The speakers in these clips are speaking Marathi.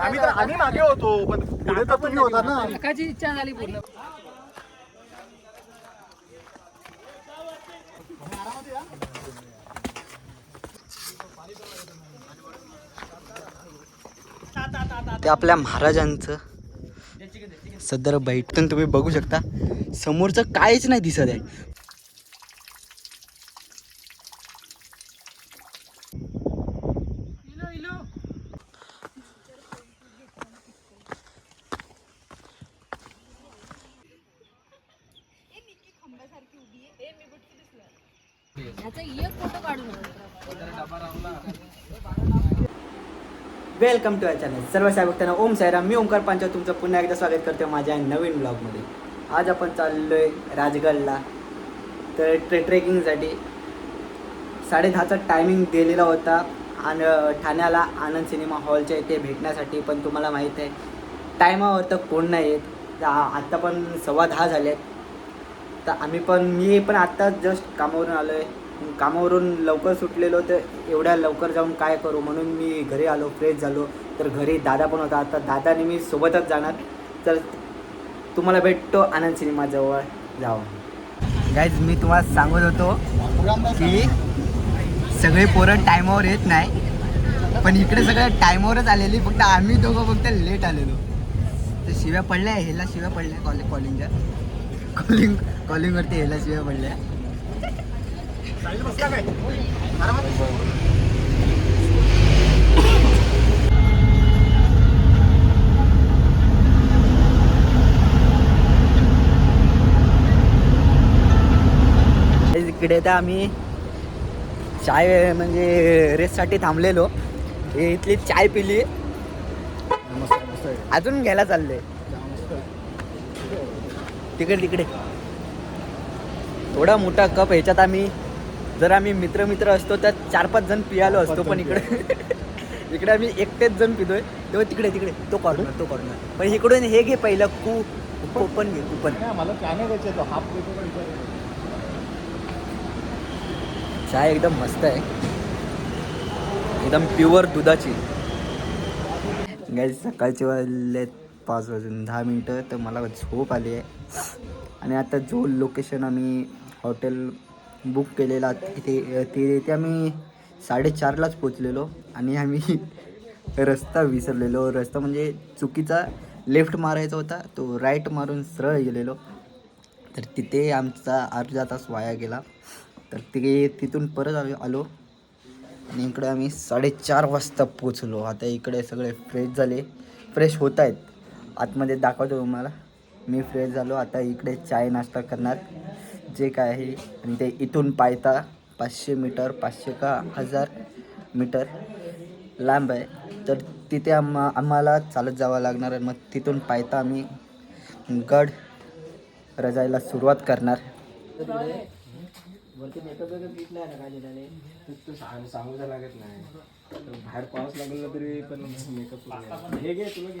आम्ही तर आम्ही मागे होतो पण पुढे तर तुम्ही होता ना. इच्छा झाली पूर्ण. ते आपल्या महाराजांचं सदर बैठून तुम्ही बघू शकता. समोरचं काहीच नाही दिसत आहे. याचा एक फोटो काढून वेलकम टू अर चॅनल. सर्व साहेब ओम साईराम. मी ओमकार पांचाळ. तुमचं पुन्हा एकदा स्वागत करतो माझ्या नवीन ब्लॉगमध्ये आज आपण चाललो आहे राजगडला. तर ट्रे ट्रेकिंगसाठी साडे दहाचा टायमिंग दिलेला होता. आणि ठाण्याला आनंद सिनेमा हॉलच्या इथे भेटण्यासाठी पण तुम्हाला माहीत आहे टायमावर तर कोण नाही येत तर आ- आत्ता पण सव्वा दहा झाले आहेत तर आम्ही पण मी पण आत्ता जस्ट कामावरून आलो आहे कामावरून लवकर सुटलेलो तर एवढ्या लवकर जाऊन काय करू? म्हणून मी घरी आलो फ्रेश झालो. तर घरी दादा पण होता. आता दादाने मी सोबतच जाणार. तर तुम्हाला भेटतो आनंद सिनेमाजवळ जाऊन गाईज मी तुम्हाला सांगत होतो की सगळे पोरं टायमावर येत नाही. पण इकडे सगळं टायमावरच आलेली. फक्त आम्ही दोघं फक्त लेट आलेलो. तर शिव्या पडल्या ह्याला शिव्या पडल्या कॉलिंग कॉलिंगच्या कॉलिंग कॉलिंगवरती ह्याला शिव्या पडल्या. इकडे तर आम्ही चाय म्हणजे रेससाठी थांबलेलो. इथली चाय पिली. अजून घ्यायला चाललंय. तिकडे तिकडे. थोडा मोठा कप ह्याच्यात आम्ही जर आम्ही मित्र मित्र असतो तर चार पाच जण पियालो असतो पण इकडे. इकडे आम्ही एकटेच जण पितोय. तेव्हा तिकडे तिकडे. तो कॉर्नर तो कॉर्नर पण इकडून हे घे पहिलं कू कुपन घे कुपन. मला चाय एकदम मस्त आहे. एकदम प्युअर दुधाची. गाई सकाळचे वाजले पाच वाजून दहा मिनटं तर मला झोप आली आहे. आणि आता जो लोकेशन आम्ही हॉटेल बुक केलेला तिथे ते ते आम्ही साडेचारलाच पोचलेलो आणि आम्ही रस्ता विसरलेलो. रस्ता म्हणजे चुकीचा लेफ्ट मारायचा होता तो राईट मारून सरळ गेलेलो. तर तिथे आमचा अर्धा तास वाया गेला. तर ते तिथून परत आलो आलो. आणि इकडे आम्ही साडेचार वाजता पोचलो. आता इकडे सगळे फ्रेश झाले. फ्रेश होत आहेत. आतमध्ये दाखवतो तुम्हाला. मी फ्रेश झालो. आता इकडे चाय नाश्ता करणार. जे काय आहे आणि ते इथून पायता पाचशे मीटर पाचशे का हजार मीटर लांब आहे. तर तिथे आम्हा आम्हाला चालत जावं लागणार आहे. मग तिथून पायता आम्ही गड रजायला सुरुवात करणार. सांगू लागत नाही बाहेर पाऊस लागला तरी पण मेकअप हे घे तुला घे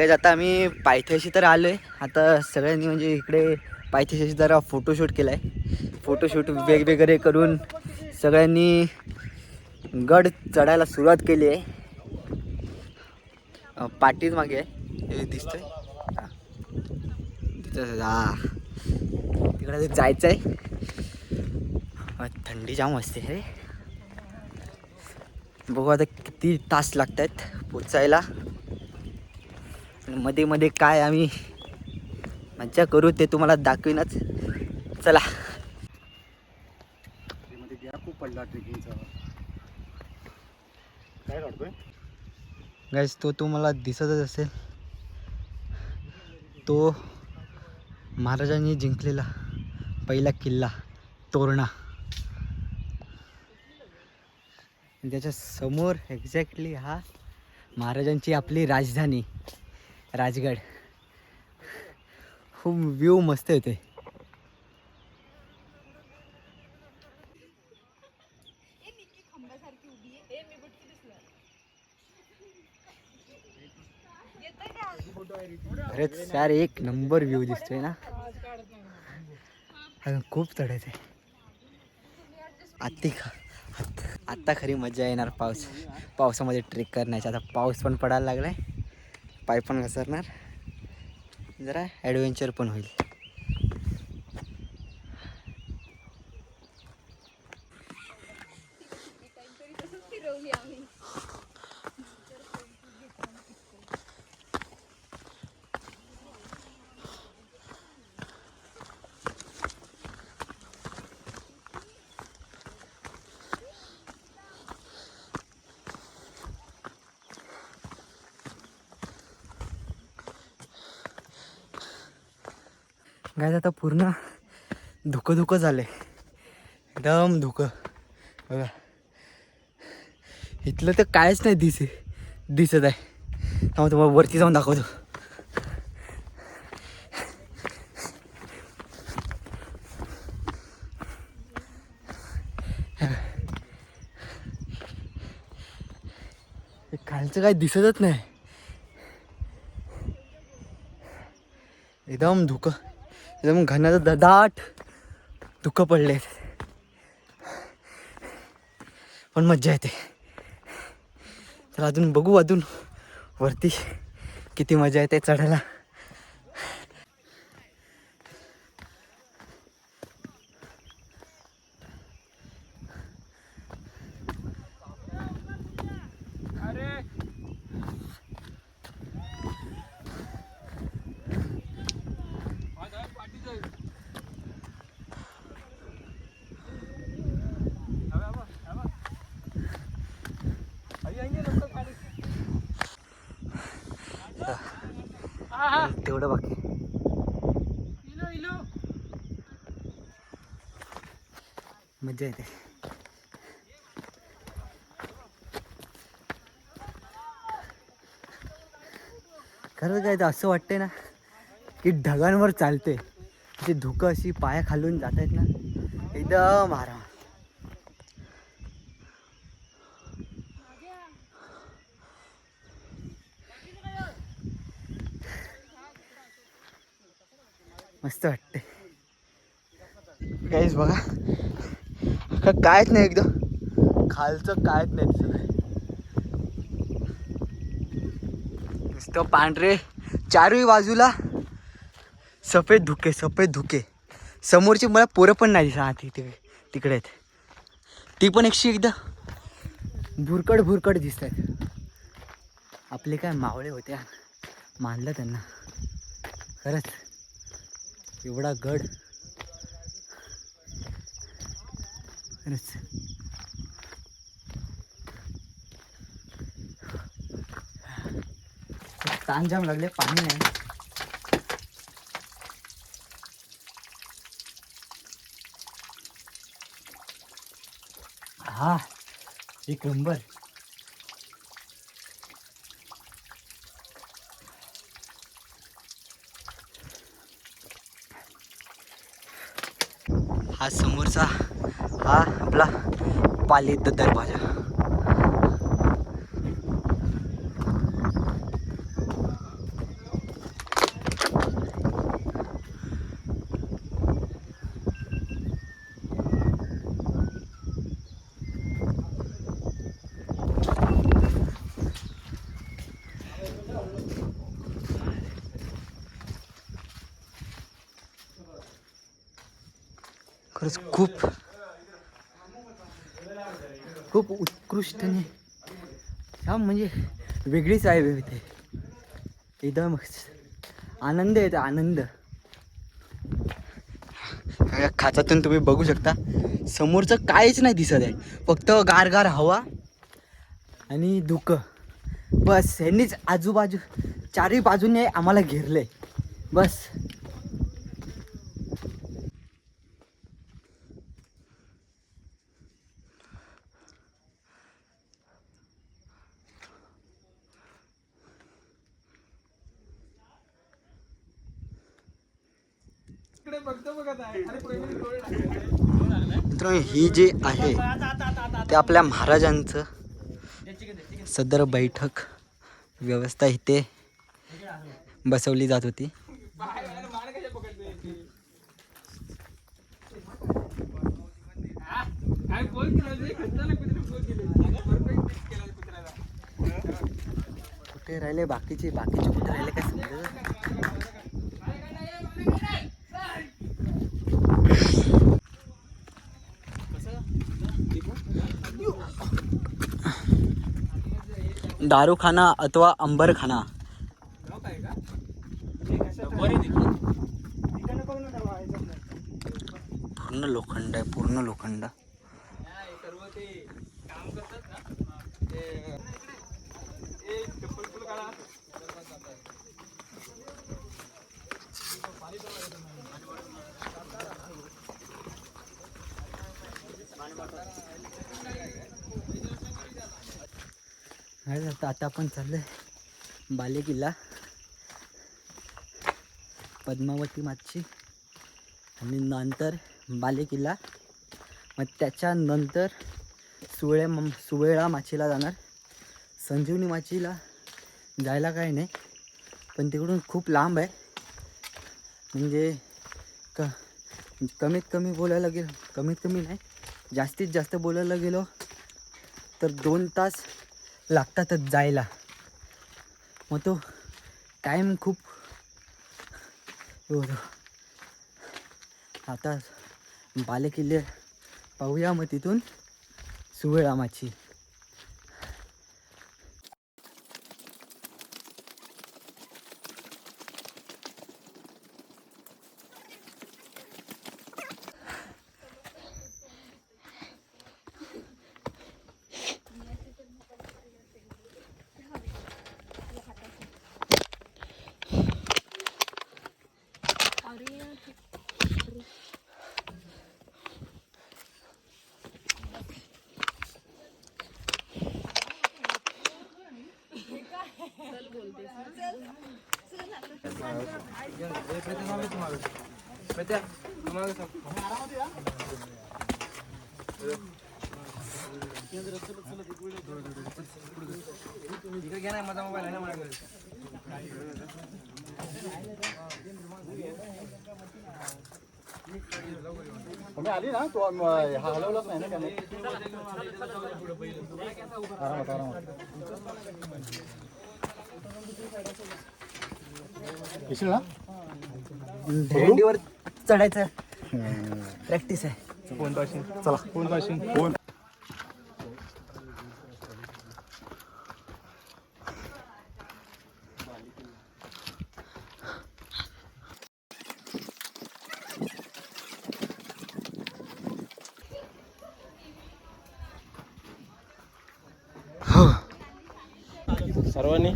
गाईज आता आम्ही पायथ्याशी तर आलो आहे आता सगळ्यांनी म्हणजे इकडे पायथ्याशी जरा फोटोशूट केला आहे फोटोशूट वेगवेगळे करून सगळ्यांनी गड चढायला सुरुवात केली आहे. पाठीच मागे आहे. हे दिसतंय. हा. तिकडे जायचं आहे थंडी जाम असते रे. बघू आता किती तास लागत आहेत पोचायला. मध्ये मध्ये काय आम्ही मज्जा करू ते तुम्हाला दाखवीनच. चला. खूप पडला ट्रेकिंगचा. काय काढतोय? गाईज तो तुम्हाला दिसतच असेल. तो महाराजांनी जिंकलेला पहिला किल्ला तोरणा. त्याच्यासमोर एक्झॅक्टली हा महाराजांची आपली राजधानी. राजगड. खूप व्ह्यू मस्त येते खरंच सार एक नंबर व्ह्यू दिसतोय ना. अजून खूप चढायचं आहे आत्ती आत्ता खरी मजा येणार पाऊस. पावसामध्ये ट्रेक करण्याची. आता पाऊस पण पडायला लागलाय. पाय पण घसरणार. जरा ॲडव्हेंचर पण होईल. गायज आता पूर्ण धुकं धुकं झालंय. एकदम धुकं. बघा. इथलं तर कायच नाही दिसे दिसत आहे. त्यामुळे तुम्हाला वरती जाऊन दाखवतो. हे खालचं काय दिसतच नाही. एकदम धुकं. एकदम घनाचं ददाट दुःख पडले. पण मज्जा येते. तर अजून बघू अजून वरती किती मजा येते चढायला. तेवढं बाकी. मज्जा येते. खरं काय तर असं वाटतंय ना की ढगांवर चालते अशी धुकं अशी पाया खालून जात आहेत ना एकदम आराम. मस्त वाटते काहीच बघा. का कायच नाही एकदम. खालचं कायच नाही दिसत नुसतं पांढरे चारही बाजूला सफेद धुके सफेद धुके. समोरची मला पोरं पण नाही दिसत. हा तिकडे आहेत. ती पण एकशी एकदा भुरकट भुरकट दिसत आहेत. आपले काय मावळे होते मानलं त्यांना. खरंच. एवढा गड. खरंच. ताण जाम लागले पाणी नाही. हा एक नंबर. समोरचा हा आपला पाली दरवाजा खरंच खूप खूप उत्कृष्टने हा म्हणजे वेगळीच आहे इथे एकदम आनंद येतो आनंद. खाचातून तुम्ही बघू शकता समोरचं काहीच नाही दिसत आहे. फक्त गारगार हवा आणि धुकं. बस ह्यांनीच आजूबाजू चारही बाजूने आम्हाला घेरलं आहे बस. मित्रांनो ही जी आहे ते आपल्या महाराजांचं सदर बैठक व्यवस्था इथे बसवली जात होती. कुठे राहिले? बाकीचे बाकीचे कुठे राहिले? काय समजलं दारूखाना अथवा अंबरखाना पूर्ण लोखंड आहे पूर्ण लोखंड काय आता आता आपण चाललोय बाले किल्ला पद्मावती माची आणि नंतर बाले किल्ला मग त्याच्यानंतर सुळे म सुवेळा माचीला जाणार. संजीवनी माचीला जायला काय नाही पण तिकडून खूप लांब आहे. म्हणजे क कमीत कमी बोलायला गेलो कमीत कमी नाही जास्तीत जास्त बोलायला गेलो तर दोन तास लागतातच जायला. मग तो टाईम खूप आता बालेकिल्ले पाहूया मग तिथून सुवेळामाची. आली ना तो हलवलाच नाही ना त्याने आरामात आरामात येशील ना? भेंडीवर चढायचं. प्रॅक्टिस आहे. कोण पाशील चला. कोण पाशील कोण सर्वांनी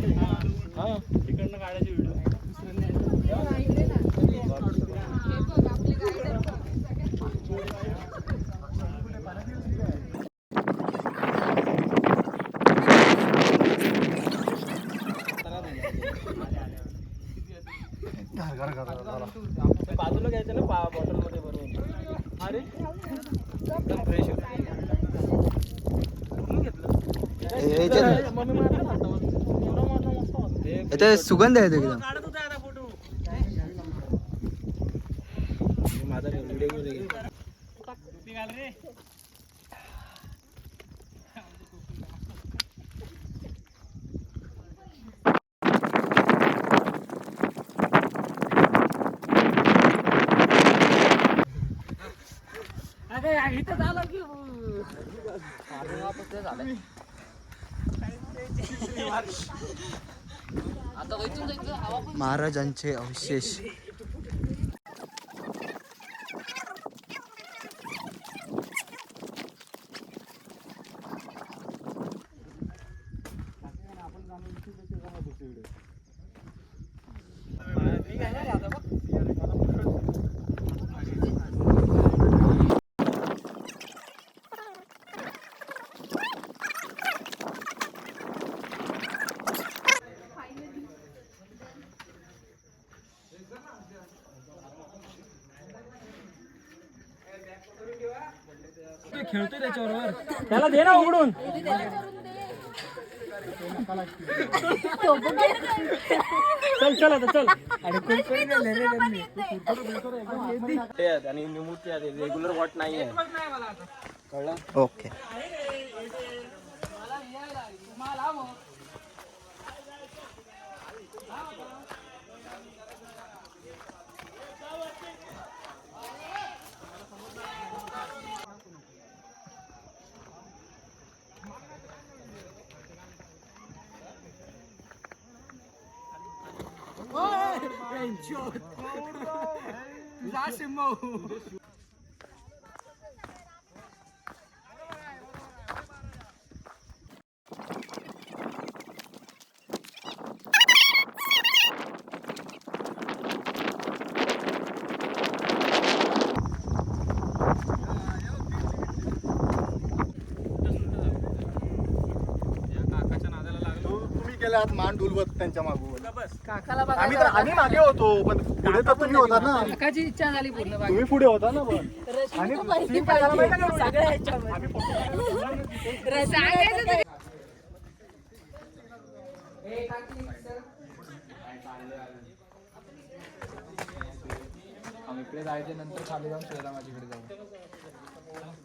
बाजूला घ्यायचं ना बॉटलमध्ये बरोबर अरे एकदम फ्रेश मम्मी मारला ना आता. एवढा मारला मस्त वाटतं. याचा सुगंध आहे एकदम. काढत महाराजांचे अवशेष. खेळतोय त्याच्याबरोबर. त्याला दे ना उघडून. चल चल आता चल. ते आहेत आणि निमूचे आहेत रेग्युलर वॉट नाही आहे कळलं? ओके तुम्ही गेले आहात मान डुलवत त्यांच्या मागून. काकाला आम्ही तर आम्ही मागे होतो पण पुढे तर तुम्ही होता ना. काकाची इच्छा झाली पूर्ण बाकी तुम्ही पुढे होता ना पण. आणि scene सांगायचं तरी. इकडे जायच्या नंतर खाली जाऊन शोधा माझ्याकडे जाऊ.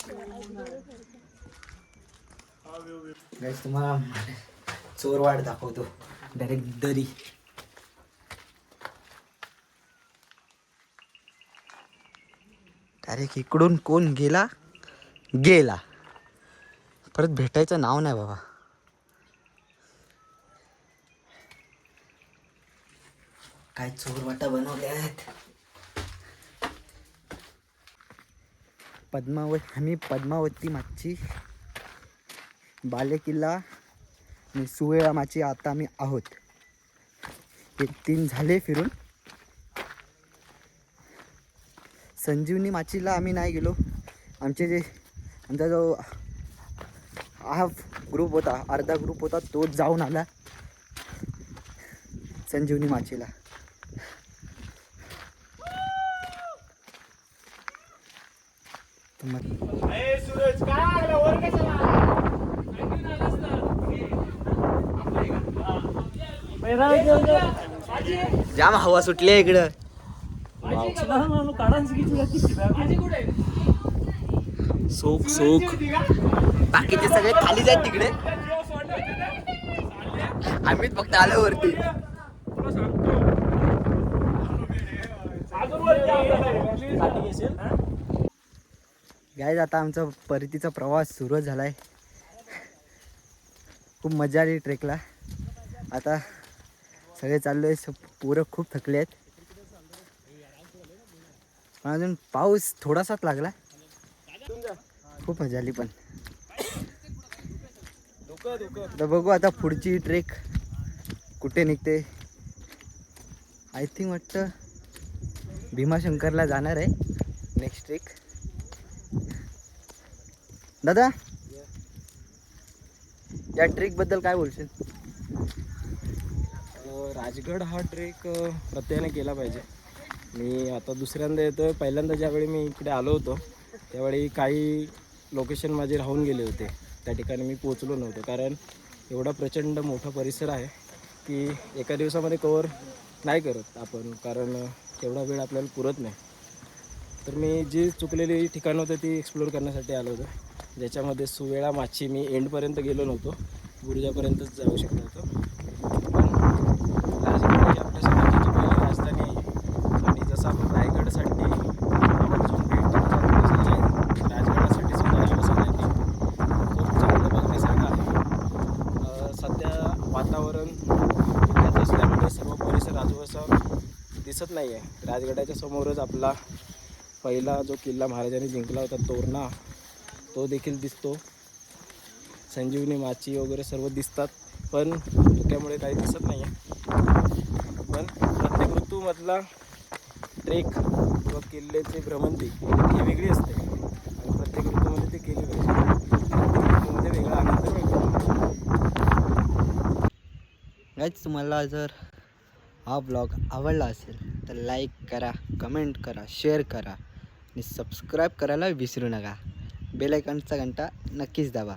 Guys, तुम्हाला चोरवाड दाखवतो. डायरेक्ट दरी. डायरेक्ट इकडून कोण गेला? गेला. परत भेटायचं नाव नाही बाबा. काय चोरवाटा बनवले आहेत पद्मावत आम्ही पद्मावती मागची बालेकिल्ला आणि सुवेळा माची आता आम्ही आहोत. हे तीन झाले फिरून. संजीवनी माचीला आम्ही नाही गेलो. आमचे जे आमचा जो हाफ ग्रुप होता अर्धा ग्रुप होता तोच जाऊन आला. संजीवनी माचीला. जाम हवा सुटली आहे इकडं. सोक सोक बाकीचे सगळे खाली जात तिकडे. आम्हीच फक्त आलो वरती. गायज आता आमचा परतीचा प्रवास सुरू झालाय. खूप मजा आली ट्रेकला. आता सगळे चाललोय स- पोरं खूप थकले आहेत. पण अजून पाऊस थोडासाच लागला. खूप मजा आली पण. तर बघू आता पुढची ट्रेक कुठे निघते. आय थिंक वाटतं भीमाशंकरला जाणार आहे नेक्स्ट ट्रेक. दादा? या ट्रेकबद्दल काय बोलशील? राजगड हा ट्रेक प्रत्ययाने प्रत्येकाने केला पाहिजे. मी आता दुसऱ्यांदा येतो पहिल्यांदा ज्यावेळी मी इकडे आलो होतो त्यावेळी काही लोकेशन माझे राहून गेले होते. त्या ठिकाणी मी पोचलो नव्हतो. कारण एवढा प्रचंड मोठा परिसर आहे की एका दिवसामध्ये कवर नाही करत आपण. कारण तेवढा वेळ आपल्याला पुरत नाही. तर मी जी चुकलेली ठिकाणं होतं ती एक्सप्लोर करण्यासाठी आलो होतो. ज्याच्यामध्ये सुवेळा माची मी एंडपर्यंत गेलो नव्हतो. गुरुजापर्यंतच जाऊ शकलो होतो. राजगड ही आपल्या स्वतःची पहिली राजधानी आहे. आणि जसं आपण रायगडसाठी आवर्जून भेट राजगडासाठी सुद्धा सगळ्यांनी खूप चांगलं बघण्यासारखं आहे. सध्या वातावरण धुक्याचं असल्यामुळे सर्व परिसर आजूबाजूचा दिसत नाही आहे राजगडाच्या समोरच आपला पहिला जो किल्ला महाराजांनी जिंकला होता तोरणा. तो देखील दिसतो. संजीवनी माची वगैरे सर्व दिसतात पण धुक्यामुळे काही दिसत नाही आहे पण प्रत्येक ऋतूमधला ट्रेक किंवा किल्ल्याची भ्रमंती ही वेगळी असते. आणि प्रत्येक ऋतूमध्ये ती केली पाहिजे. ऋतूमध्ये वेगळा आनंद मिळतो. तुम्हाला जर हा ब्लॉग आवडला असेल तर लाईक करा कमेंट करा शेअर करा आणि सबस्क्राईब करायला विसरू नका. बेलायकनचा घंटा नक्कीच दाबा.